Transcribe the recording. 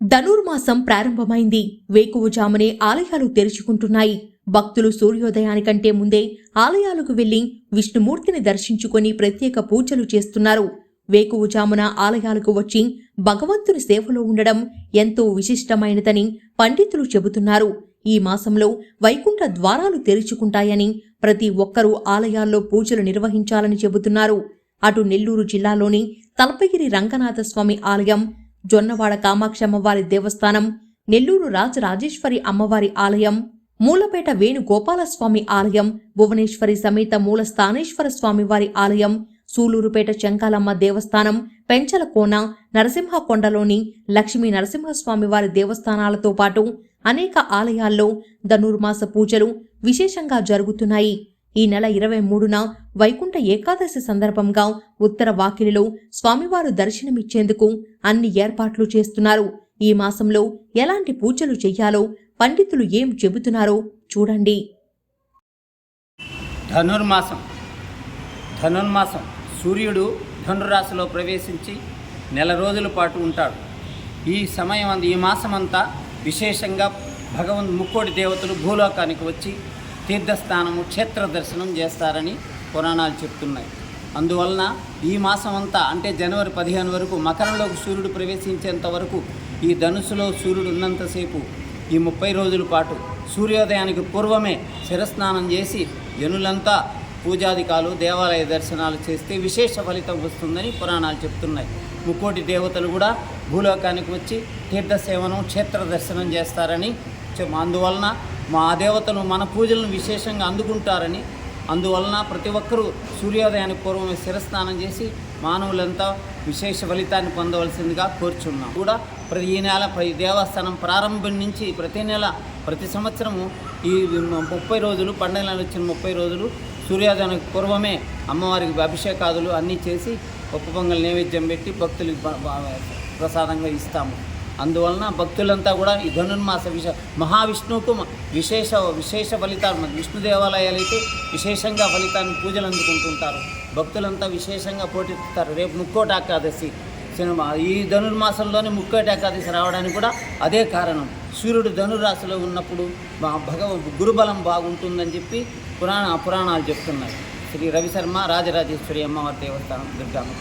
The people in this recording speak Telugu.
ధనుర్మాసం ప్రారంభమైంది. వేకువజామునే ఆలయాలు తెరుచుకుంటున్నాయి. భక్తులు సూర్యోదయానికంటే ముందే ఆలయాలకు వెళ్ళి విష్ణుమూర్తిని దర్శించుకొని ప్రత్యేక పూజలు చేస్తున్నారు. వేకువజామున ఆలయాలకు వచ్చి భగవంతుని సేవలో ఉండడం ఎంతో విశిష్టమైనదని పండితులు చెబుతున్నారు. ఈ మాసంలో వైకుంఠ ద్వారాలు తెరుచుకుంటాయని ప్రతి ఒక్కరూ ఆలయాల్లో పూజలు నిర్వహించాలని చెబుతున్నారు. అటు నెల్లూరు జిల్లాలోని తలపగిరి రంగనాథస్వామి ఆలయం జొన్నవాడ కామాక్షమ్మవారి దేవస్థానం నెల్లూరు రాజరాజేశ్వరి అమ్మవారి ఆలయం మూలపేట వేణుగోపాలస్వామి ఆలయం భువనేశ్వరి సమేత మూల స్థానేశ్వర స్వామివారి ఆలయం సూలూరుపేట శంకాలమ్మ దేవస్థానం పెంచలకోన నరసింహకొండలోని లక్ష్మీ నరసింహస్వామివారి దేవస్థానాలతో పాటు అనేక ఆలయాల్లో ధనుర్మాస పూజలు విశేషంగా జరుగుతున్నాయి. ఈ నెల ఇరవై మూడున వైకుంఠ ఏకాదశి సందర్భంగా ఉత్తర వాకిలిలో స్వామివారు దర్శనమిచ్చేందుకు అన్ని ఏర్పాట్లు చేస్తున్నారు. ఈ మాసంలో ఎలాంటి పూజలు చెయ్యాలో పండితులు ఏం చెబుతున్నారో చూడండి. ధనుర్మాసం. ధనుర్మాసం. సూర్యుడు ధనురాశిలో ప్రవేశించి నెల రోజుల పాటు ఉంటాడు. ఈ సమయం ఈ మాసమంతా విశేషంగా భగవంత్ ముక్కోటి దేవతలు భూలోకానికి వచ్చి తీర్థస్థానము క్షేత్ర దర్శనం చేస్తారని పురాణాలు చెప్తున్నాయి. అందువలన ఈ మాసం అంతా అంటే జనవరి పదిహేను వరకు మకరంలోకి సూర్యుడు ప్రవేశించేంత వరకు ఈ ధనుసులో సూర్యుడు ఉన్నంతసేపు ఈ ముప్పై రోజుల పాటు సూర్యోదయానికి పూర్వమే శిరస్నానం చేసి జనులంతా పూజాధికాలు దేవాలయ దర్శనాలు చేస్తే విశేష ఫలితం వస్తుందని పురాణాలు చెప్తున్నాయి. ముక్కోటి దేవతలు కూడా భూలోకానికి వచ్చి తీర్థ సేవనం క్షేత్ర దర్శనం చేస్తారని అందువలన మా దేవతను మన పూజలను విశేషంగా అందుకుంటారని అందువలన ప్రతి ఒక్కరూ సూర్యోదయానికి పూర్వమే శిరస్నానం చేసి మానవులంతా విశేష ఫలితాన్ని పొందవలసిందిగా కోరుచున్నాం. కూడా ప్రతి ఈ నెల ప్రతి దేవస్థానం ప్రారంభం నుంచి ప్రతి నెల ప్రతి సంవత్సరము ఈ ముప్పై రోజులు పండుగ నెల వచ్చిన ముప్పై రోజులు సూర్యోదయానికి పూర్వమే అమ్మవారికి అభిషేకాదులు అన్నీ చేసి పప్పు పొంగల్ నైవేద్యం పెట్టి భక్తులకు ప్రసాదంగా ఇస్తాము. అందువలన భక్తులంతా కూడా ఈ ధనుర్మాస విశ మహావిష్ణువుకు విశేష విశేష ఫలితాలు విష్ణు దేవాలయాలు అయితే విశేషంగా ఫలితాన్ని పూజలు అందుకుంటుంటారు. భక్తులంతా విశేషంగా పోటెత్తుతారు రేపు ముక్కోట ఏకాదశి సినిమా. ఈ ధనుర్మాసంలోనే ముక్కోటి ఏకాదశి రావడానికి కూడా అదే కారణం. సూర్యుడు ధనురాశిలో ఉన్నప్పుడు మా భగవ గురుబలం బాగుంటుందని చెప్పి పురాణ పురాణాలు చెప్తున్నాయి. శ్రీ రవిశర్మ రాజరాజేశ్వరి అమ్మవారి దేవస్థానం దుర్గామ్మ